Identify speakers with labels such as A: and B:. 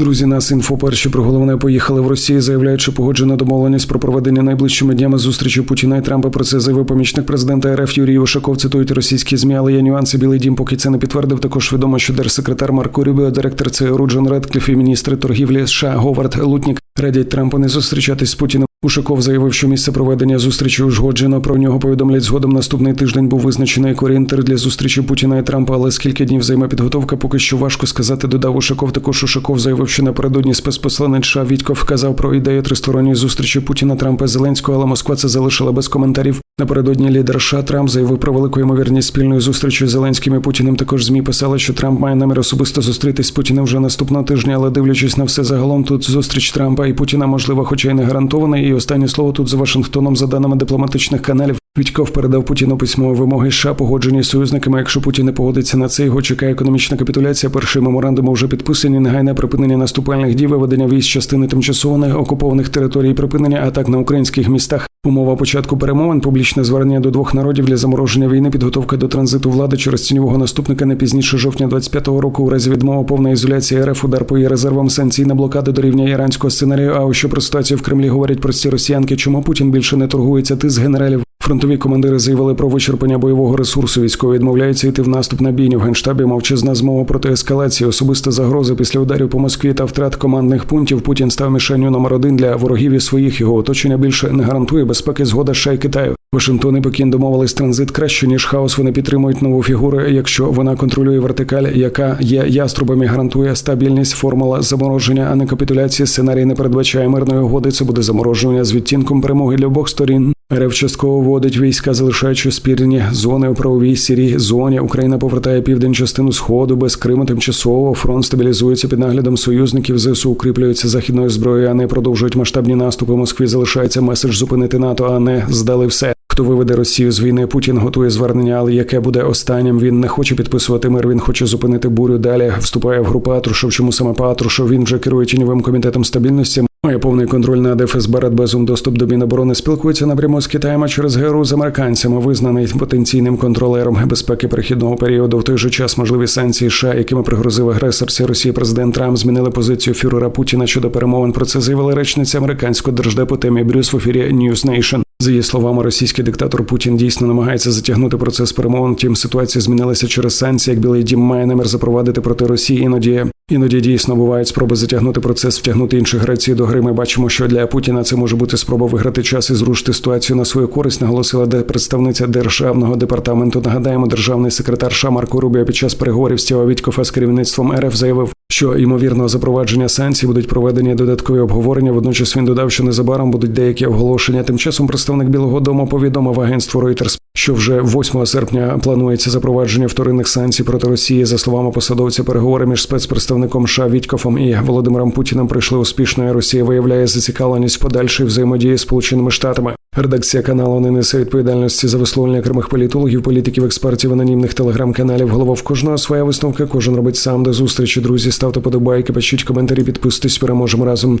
A: Друзі, нас інфо перші про головне поїхали в Росію, заявляючи погоджену домовленість про проведення найближчими днями зустрічі Путіна і Трампа. Про це заявив помічник президента РФ Юрій Ушаков. Цитують російські змі, але є нюанси. Білий дім поки це не підтвердив. Також відомо, що держсекретар Марко Рюбіо, директор ЦРУ Джон Редкліф і міністри торгівлі США Говард Лутнік радять Трампа не зустрічатись з Путіним. Ушаков заявив, що місце проведення зустрічі узгоджено. Про нього повідомлять згодом. Наступний тиждень був визначений як для зустрічі Путіна і Трампа. Але скільки днів займе підготовка, поки що важко сказати. Додав Ушаков. Також Ушаков заявив, що напередодні спецпосланець США Вітьков вказав про ідею тристоронньої зустрічі Путіна, Трампа Зеленського, але Москва це залишила без коментарів. Напередодні лідер США Трамп заявив про велику ймовірність спільної зустрічі з Зеленським і Путіним. Також змі писали, що Трамп має намір особисто зустрітись з Путіним вже наступного тижня, але дивлячись на все загалом, тут зустріч Трампа і Путіна можлива, хоча й не гарантована. І останнє слово тут за Вашингтоном, за даними дипломатичних каналів. Вітьков передав Путіну письмові вимоги США, погоджені з союзниками. Якщо Путін не погодиться на це, його чекає економічна капітуляція. Перший меморандум вже підписані. Негайне припинення наступальних дій, виведення військ частини тимчасово окупованих територій, припинення атак на українських містах. Умова початку перемовин, публічне звернення до двох народів для замороження війни, підготовка до транзиту влади через тіньового наступника не пізніше жовтня 25-го року. У разі відмови повної ізоляції РФ удар по її резервам санкційна блокада дорівнює іранського сценарію. А що про ситуацію в Кремлі говорять прості росіянки, чому Путін більше не торгується Ти з генералів. Фронтові командири заявили про вичерпання бойового ресурсу. Військові відмовляються йти в наступ на бійню. В генштабі мовчазна змова проти ескалації, особиста загроза після ударів по Москві та втрат командних пунктів. Путін став мішенню номер один для ворогів і своїх. Його оточення більше не гарантує безпеки згода США і Китаю. Вашингтон і Пекін домовились транзит краще ніж хаос. Вони підтримують нову фігуру, якщо вона контролює вертикаль, яка є яструбами, гарантує стабільність, формула замороження, а не капітуляції. Сценарій не передбачає мирної угоди. Це буде заморожування з відтінком перемоги для обох сторін. РФ частково вводить війська, залишаючи спірні зони у правовій сірій зоні. Україна повертає південь частину сходу без Криму. Тимчасово фронт стабілізується під наглядом союзників. ЗСУ укріплюється західною зброєю, а не продовжують масштабні наступи. Москві залишається меседж зупинити НАТО, а не здали все. Хто виведе Росію з війни? Путін готує звернення, але яке буде останнім? Він не хоче підписувати мир. Він хоче зупинити бурю. Далі вступає в групу Атрушев. Чому саме Патрушев? Він вже керує тіньовим комітетом стабільності. Має повний контроль над ФСБ Радбезом доступ до Міноборони спілкується напряму з Китаєм через ГРУ з американцями, визнаний потенційним контролером безпеки перехідного періоду. В той же час можливі санкції США, якими пригрозив агресорці Росії президент Трамп, змінили позицію фюрера Путіна щодо перемовин. Про це заявила речниця американського держдепу Темі Брюс в ефірі News Nation. За її словами, російський диктатор Путін дійсно намагається затягнути процес перемовин. Втім, ситуація змінилася через санкції. Як Білий Дім має намір запровадити проти Росії. Іноді іноді дійсно бувають спроби затягнути процес, втягнути інших гравців до гри. Ми бачимо, що для Путіна це може бути спроба виграти час і зрушити ситуацію на свою користь. Наголосила де представниця державного департаменту. Нагадаємо, державний секретар США Марко Рубіо під час переговорів Тіо Вітькофа з керівництвом РФ заявив, що ймовірно запровадження санкцій будуть проведені додаткові обговорення. Водночас він додав, що незабаром будуть деякі оголошення. Тим часом представник Білого Дому повідомив агентству Reuters, що вже 8 серпня планується запровадження вторинних санкцій проти Росії. За словами посадовця, переговори між спецпредставником США Вітькофом і Володимиром Путіним пройшли успішно. і Росія виявляє зацікавленість в подальшій взаємодії з Сполученими Штатами. Редакція каналу не несе відповідальності за висловлення окремих політологів, політиків, експертів, анонімних телеграм-каналів. Голова в кожного своя висновка. Кожен робить сам до зустрічі. Друзі, ставте подобайки, пишіть коментарі, підписуйтесь. Переможемо разом.